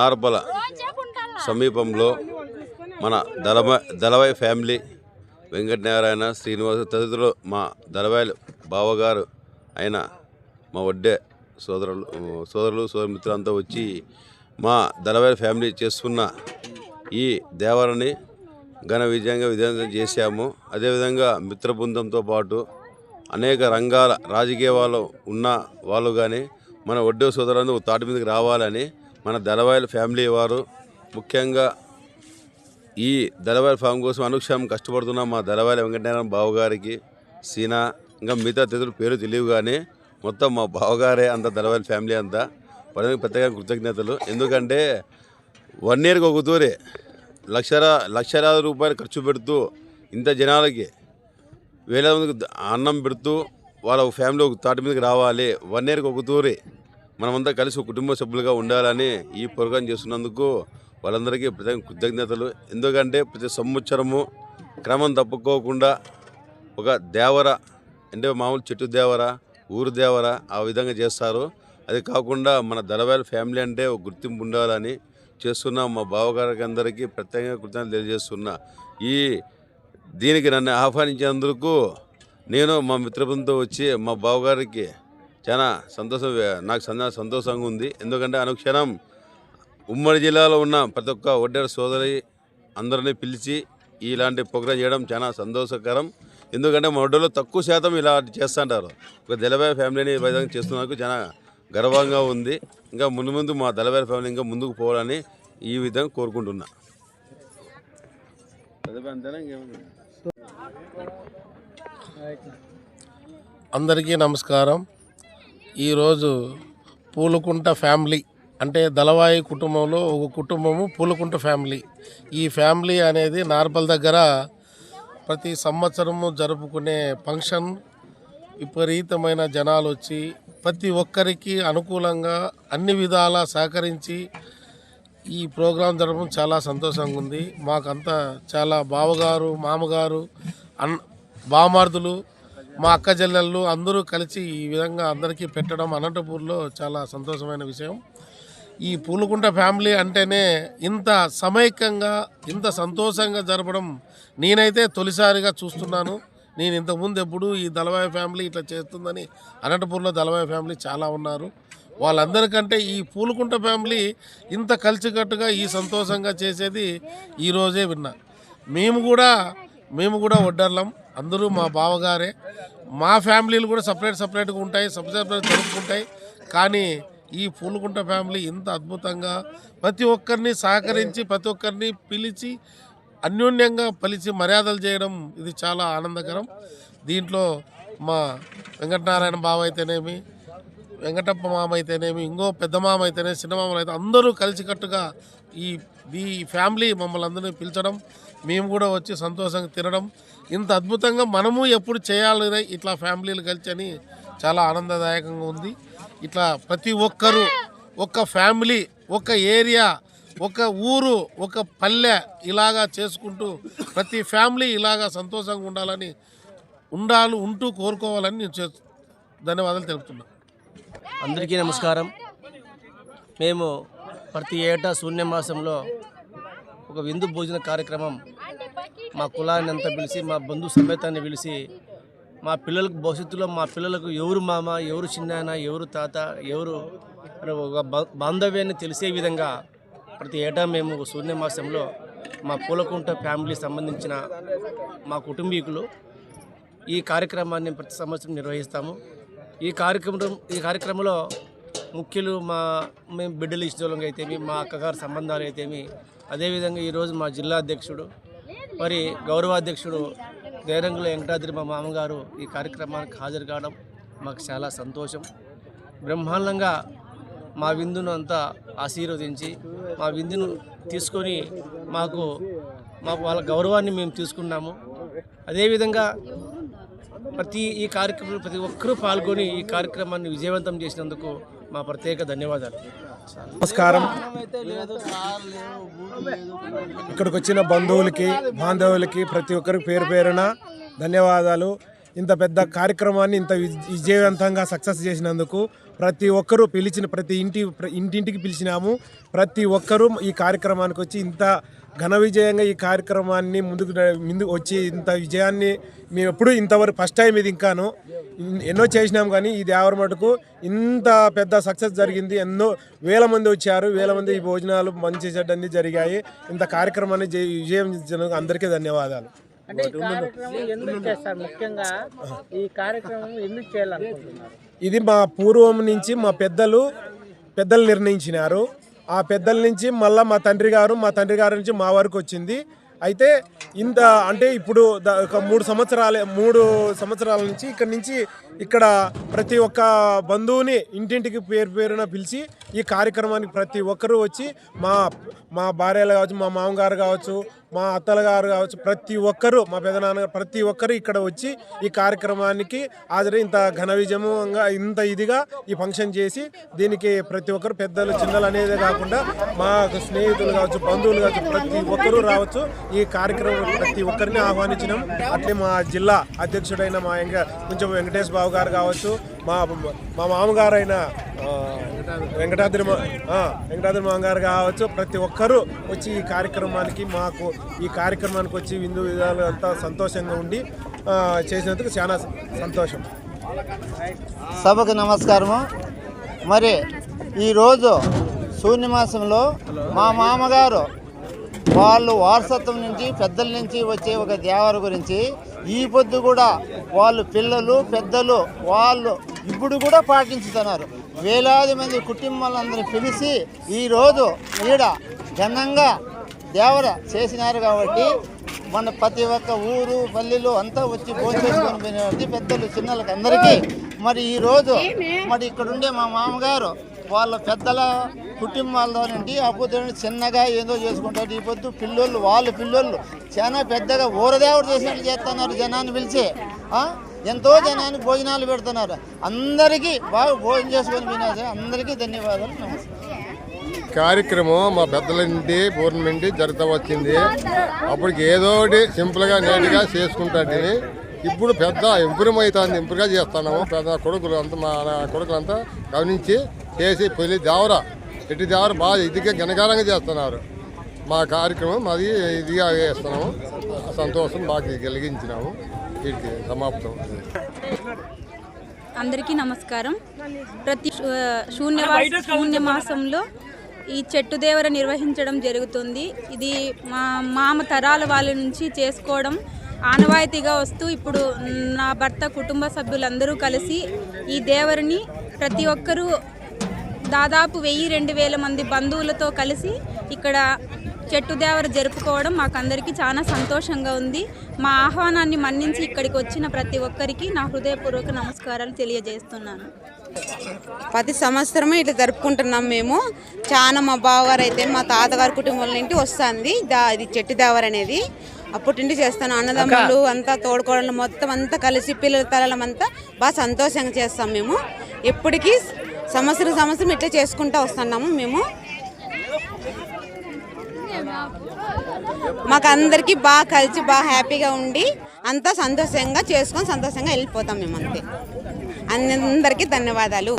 నార్బల సమీపంలో మన దళమ దళవాయి ఫ్యామిలీ వెంకటనారాయణ శ్రీనివాస తదితరులు మా దళవాయిలు బావగారు అయిన మా వడ్డే సోదరులు సోదరులు సోదరమిత్రులంతా వచ్చి మా దళవాయి ఫ్యామిలీ చేస్తున్న ఈ దేవరని ఘన విజయంగా విజయం చేశాము. అదేవిధంగా మిత్ర బృందంతో పాటు అనేక రంగాల రాజకీయ వాళ్ళు ఉన్న వాళ్ళు కానీ మన వడ్డే సోదరులందరూ తాటి మీదకి రావాలని మన దళవాయిల ఫ్యామిలీ వారు ముఖ్యంగా ఈ దళవాయిల ఫామ్ కోసం అనుక్షణం కష్టపడుతున్న మా దళవాయిల వెంకటనారాయణ బావగారికి సీనా ఇంకా మిగతా తదితరులు పేరు తెలియవు కానీ మొత్తం మా బావగారే అంత దళవాయిల ఫ్యామిలీ అంతా. వాళ్ళకి ప్రత్యేక కృతజ్ఞతలు. ఎందుకంటే వన్ ఇయర్కి ఒక తూరి లక్షల లక్షలాది రూపాయలు ఖర్చు పెడుతూ ఇంత జనాలకి వేల మందికి అన్నం పెడుతూ వాళ్ళ ఫ్యామిలీ ఒక తాటి మీదకి రావాలి. వన్ ఇయర్కి ఒక తూరి మనమంతా కలిసి కుటుంబ సభ్యులుగా ఉండాలని ఈ ప్రోగ్రాం చేస్తున్నందుకు వాళ్ళందరికీ ప్రత్యేక కృతజ్ఞతలు. ఎందుకంటే ప్రతి సంవత్సరము క్రమం తప్పుకోకుండా ఒక దేవర అంటే మామూలు చెట్టు దేవర ఊరు దేవర ఆ విధంగా చేస్తారు. అది కాకుండా మన దళవేల ఫ్యామిలీ అంటే ఒక గుర్తింపు ఉండాలని చేస్తున్న మా బావగారికి అందరికీ ప్రత్యేకంగా కృతజ్ఞతలు తెలియజేస్తున్నా ఈ దీనికి నన్ను ఆహ్వానించినందుకు నేను మా మిత్రబృందంతో వచ్చి మా బావగారికి చాలా సంతోషం నాకు చాలా సంతోషంగా ఉంది. ఎందుకంటే అనుక్షణం ఉమ్మడి జిల్లాలో ఉన్న ప్రతి ఒక్క ఒడ్డెర సోదరి అందరినీ పిలిచి ఇలాంటి ప్రోగ్రాం చేయడం చాలా సంతోషకరం. ఎందుకంటే మా ఒడ్డలో తక్కువ శాతం ఇలా చేస్తుంటారు. ఒక దళవాయి ఫ్యామిలీని విధంగా చేస్తున్నందుకు చాలా గర్వంగా ఉంది. ఇంకా ముందు ముందు మా దళవాయి ఫ్యామిలీ ఇంకా ముందుకు పోవాలని ఈ విధంగా కోరుకుంటున్నా. అందరికీ నమస్కారం. ఈరోజు పూలకుంట ఫ్యామిలీ అంటే దళవాయి కుటుంబంలో ఒక కుటుంబము పూలకుంట ఫ్యామిలీ. ఈ ఫ్యామిలీ అనేది నార్పల్ దగ్గర ప్రతి సంవత్సరము జరుపుకునే ఫంక్షన్. విపరీతమైన జనాలు వచ్చి ప్రతి ఒక్కరికి అనుకూలంగా అన్ని విధాల సహకరించి ఈ ప్రోగ్రాం జరపడం చాలా సంతోషంగా ఉంది. మాకంతా చాలా బావగారు మామగారు అన్ బామార్దులు మా అక్క చెల్లెళ్ళు అందరూ కలిసి ఈ విధంగా అందరికీ పెట్టడం అనంతపూర్లో చాలా సంతోషమైన విషయం. ఈ పూలకుంట ఫ్యామిలీ అంటేనే ఇంత సమైక్యంగా ఇంత సంతోషంగా జరపడం నేనైతే తొలిసారిగా చూస్తున్నాను. నేను ఇంతకుముందు ఎప్పుడు ఈ దళవాయ ఫ్యామిలీ ఇట్లా చేస్తుందని అనంతపూర్లో దళవాయ ఫ్యామిలీ చాలా ఉన్నారు. వాళ్ళందరికంటే ఈ పూలకుంట ఫ్యామిలీ ఇంత కలిసికట్టుగా ఈ సంతోషంగా చేసేది ఈరోజే విన్నా. మేము కూడా మేము కూడా వడ్డర్లం. అందరూ మా బావగారే. మా ఫ్యామిలీలు కూడా సపరేట్ సపరేట్గా ఉంటాయి సపరేట్ సపరేట్ జరుపుకుంటాయి. కానీ ఈ పూలకుంట ఫ్యామిలీ ఇంత అద్భుతంగా ప్రతి ఒక్కరిని సహకరించి ప్రతి ఒక్కరిని పిలిచి అన్యోన్యంగా పిలిచి మర్యాదలు చేయడం ఇది చాలా ఆనందకరం. దీంట్లో మా వెంకటనారాయణ బావ అయితేనేమి వెంకటప్ప మామ అయితేనేమి ఇంకో పెద్ద మామ అయితేనే చిన్న మామలు అయితే అందరూ కలిసికట్టుగా ఈ ఈ ఫ్యామిలీ మమ్మల్ని అందరినీ పిలిచడం మేము కూడా వచ్చి సంతోషంగా తినడం ఇంత అద్భుతంగా మనము ఎప్పుడు చేయాలి ఇట్లా ఫ్యామిలీలు కలిసి అని చాలా ఆనందదాయకంగా ఉంది. ఇట్లా ప్రతి ఒక్కరూ ఒక ఫ్యామిలీ ఒక ఏరియా ఒక ఊరు ఒక పల్లె ఇలాగా చేసుకుంటూ ప్రతి ఫ్యామిలీ ఇలాగా సంతోషంగా ఉండాలని ఉండాలి ఉంటూ కోరుకోవాలని నేను ధన్యవాదాలు తెలుపుతున్నాను అందరికీ నమస్కారం. మేము ప్రతి ఏటా శూన్యమాసంలో ఒక విందు భోజన కార్యక్రమం మా కులాన్ని అంతా పిలిచి మా బంధు సమేతాన్ని పిలిచి మా పిల్లలకు భవిష్యత్తులో మా పిల్లలకు ఎవరు మామ ఎవరు చిన్నాయన ఎవరు తాత ఎవరు అనే ఒక బాంధవ్యాన్ని తెలిసే విధంగా ప్రతి ఏటా మేము శూన్యమాసంలో మా పూలకుంట ఫ్యామిలీ సంబంధించిన మా కుటుంబీకులు ఈ కార్యక్రమాన్ని ప్రతి సంవత్సరం నిర్వహిస్తాము. ఈ కార్యక్రమం ఈ కార్యక్రమంలో ముఖ్యులు మా మేము బిడ్డలు ఇష్టోలంగా అయితేమి మా అక్కగారి సంబంధాలు అయితేమి అదేవిధంగా ఈరోజు మా జిల్లా అధ్యక్షుడు మరి గౌరవాధ్యక్షుడు దేరంగుల వెంకటాద్రి మా మామగారు ఈ కార్యక్రమానికి హాజరు కావడం మాకు చాలా సంతోషం. బ్రహ్మాండంగా మా విందును అంతా ఆశీర్వదించి మా విందును తీసుకొని మాకు మాకు వాళ్ళ గౌరవాన్ని మేము తీసుకున్నాము. అదేవిధంగా ప్రతి ఈ కార్యక్రమంలో ప్రతి ఒక్కరూ పాల్గొని ఈ కార్యక్రమాన్ని విజయవంతం చేసినందుకు మా ప్రత్యేక ధన్యవాదాలు. నమస్కారం. ఇక్కడికి వచ్చిన బంధువులకి బాంధవులకి ప్రతి ఒక్కరికి పేరు పేరున ధన్యవాదాలు. ఇంత పెద్ద కార్యక్రమాన్ని ఇంత విజ్- విజయవంతంగా సక్సెస్ చేసినందుకు ప్రతి ఒక్కరూ పిలిచిన ప్రతి ఇంటి ఇంటింటికి పిలిచినాము. ప్రతి ఒక్కరూ ఈ కార్యక్రమానికి వచ్చి ఇంత ఘన విజయంగా ఈ కార్యక్రమాన్ని ముందుకు ముందుకు వచ్చి ఇంత విజయాన్ని మేము ఎప్పుడు ఇంతవరకు ఫస్ట్ టైం ఇది ఇంకాను. ఎన్నో చేసినాం కానీ ఈ దేవర మటుకు ఇంత పెద్ద సక్సెస్ జరిగింది. ఎన్నో వేల మంది వచ్చారు. వేల మంది ఈ భోజనాలు మంచి చెడ్డ అన్ని జరిగాయి. ఇంత కార్యక్రమాన్ని విజయం అందరికీ ధన్యవాదాలు. అంటే ఈ కార్యక్రమం ఎందుకు చేస్తారు? ముఖ్యంగా ఈ కార్యక్రమం ఎందుకు చేయాలనుకుంటున్నారు? ఇది మా పూర్వం నుంచి మా పెద్దలు పెద్దలు నిర్ణయించినారు. ఆ పెద్దల నుంచి మళ్ళీ మా తండ్రి గారు మా తండ్రి గారి నుంచి మా వరకు వచ్చింది. అయితే ఇంత అంటే ఇప్పుడు ఒక మూడు సంవత్సరాలే మూడు సంవత్సరాల నుంచి ఇక్కడ నుంచి ఇక్కడ ప్రతి ఒక్క బంధువుని ఇంటింటికి పేరు పేరున పిలిచి ఈ కార్యక్రమానికి ప్రతి ఒక్కరూ వచ్చి మా మా భార్యలు కావచ్చు మా మామగారు కావచ్చు మా అత్తల గారు కావచ్చు ప్రతి ఒక్కరూ మా పెదనాన్నగారు ప్రతి ఒక్కరు ఇక్కడ వచ్చి ఈ కార్యక్రమానికి హాజరై ఇంత ఘన విజయంగా ఇంత ఇదిగా ఈ ఫంక్షన్ చేసి దీనికి ప్రతి ఒక్కరు పెద్దలు చిన్నలు అనేదే కాకుండా మా స్నేహితులు కావచ్చు బంధువులు కావచ్చు ప్రతి ఒక్కరూ రావచ్చు. ఈ కార్యక్రమం ప్రతి ఒక్కరిని ఆహ్వానించినాం. అట్లే మా జిల్లా అధ్యక్షుడైన మా వెంక కొంచెం వెంకటేష్ బాబు గారు కావచ్చు మా మా మామగారైన వెంకటాద్రి వెంకటాద్రి మామగారు కావచ్చు ప్రతి ఒక్కరూ వచ్చి ఈ కార్యక్రమానికి మాకు ఈ కార్యక్రమానికి వచ్చి విందు విధాలు అంతా సంతోషంగా ఉండి చేసినందుకు చాలా సంతోషం. సభకు నమస్కారము. మరి ఈరోజు శూన్యమాసంలో మా మామగారు వాళ్ళు వారసత్వం నుంచి పెద్దల నుంచి వచ్చే ఒక దేవర గురించి ఈ పొద్దు కూడా వాళ్ళు పిల్లలు పెద్దలు వాళ్ళు ఇప్పుడు కూడా పాటించుతున్నారు. వేలాది మంది కుటుంబాలందరూ పిలిచి ఈరోజు ఈడ ఘనంగా దేవర చేసినారు కాబట్టి మన ప్రతి ఒక్క ఊరు పల్లెలు అంతా వచ్చి భోజనం పెద్దలు చిన్నలకు అందరికీ మరి ఈ రోజు మరి ఇక్కడ ఉండే మా మామగారు వాళ్ళ పెద్దల కుటుంబాల్లో నుండి అప్పుడు చిన్నగా ఏదో చేసుకుంటారు ఈ పొద్దు పిల్లోళ్ళు వాళ్ళ పిల్లోళ్ళు చాలా పెద్దగా ఊరదేవుడు చేసినట్టు చేస్తున్నారు జనాన్ని పిలిచి. ఎంతో జనానికి భోజనాలు పెడుతున్నారు. అందరికీ బాగా భోజనం చేసుకొని వినాలి అందరికీ ధన్యవాదాలు నమస్కారం. కార్యక్రమం మా పెద్దల నుండి పూర్ణం నుండి జరుగుతూ వచ్చింది. అప్పటికి ఏదో ఒకటి సింపుల్గా నీట్గా చేసుకుంటాంటి ఇప్పుడు పెద్ద ఇంప్రూవ్ అవుతుంది ఇంప్రూవ్గా చేస్తున్నాము. పెద్ద కొడుకులు అంతా మా కొడుకులంతా గమనించి చేసి పెళ్ళి దేవర ఎట్టి దేవర బాగా ఇదిగా ఘనకారంగా చేస్తున్నారు. మా కార్యక్రమం మాది ఇదిగా చేస్తున్నాము. సంతోషం బాగా కలిగించినాము. వీటికి సమాప్తం. అందరికీ నమస్కారం. ప్రతి శూ- శూన్యవా శూన్య మాసంలో ఈ చెట్టు దేవర నిర్వహించడం జరుగుతుంది. ఇది మా మామ తరాల వాళ్ళ నుంచి చేసుకోవడం ఆనవాయితీగా వస్తూ ఇప్పుడు నా భర్త కుటుంబ సభ్యులందరూ కలిసి ఈ దేవరిని ప్రతి ఒక్కరూ దాదాపు వెయ్యి రెండు వేల మంది బంధువులతో కలిసి ఇక్కడ చెట్టు దేవర జరుపుకోవడం మాకందరికీ చాలా సంతోషంగా ఉంది. మా ఆహ్వానాన్ని మన్నించి ఇక్కడికి వచ్చిన ప్రతి ఒక్కరికి నా హృదయపూర్వక నమస్కారాలు తెలియజేస్తున్నాను. ప్రతి సంవత్సరము ఇట్లా జరుపుకుంటున్నాం మేము. చాలా మా బావగారు అయితే మా తాతగారి కుటుంబం నుండి వస్తుంది దా ఇది చెట్టు దేవర అనేది. అప్పటి నుండి చేస్తాను. అన్నదమ్ములు అంతా తోడుకోవడం మొత్తం అంతా కలిసి పిల్లల తలలం అంతా బాగా సంతోషంగా చేస్తాం మేము. ఎప్పటికీ సంవత్సరం సంవత్సరం ఇట్లా చేసుకుంటూ వస్తున్నాము మేము. మాకు అందరికీ బాగా కలిసి బాగా హ్యాపీగా ఉండి అంతా సంతోషంగా చేసుకొని సంతోషంగా వెళ్ళిపోతాం మేము అంతే అందరికీ ధన్యవాదాలు.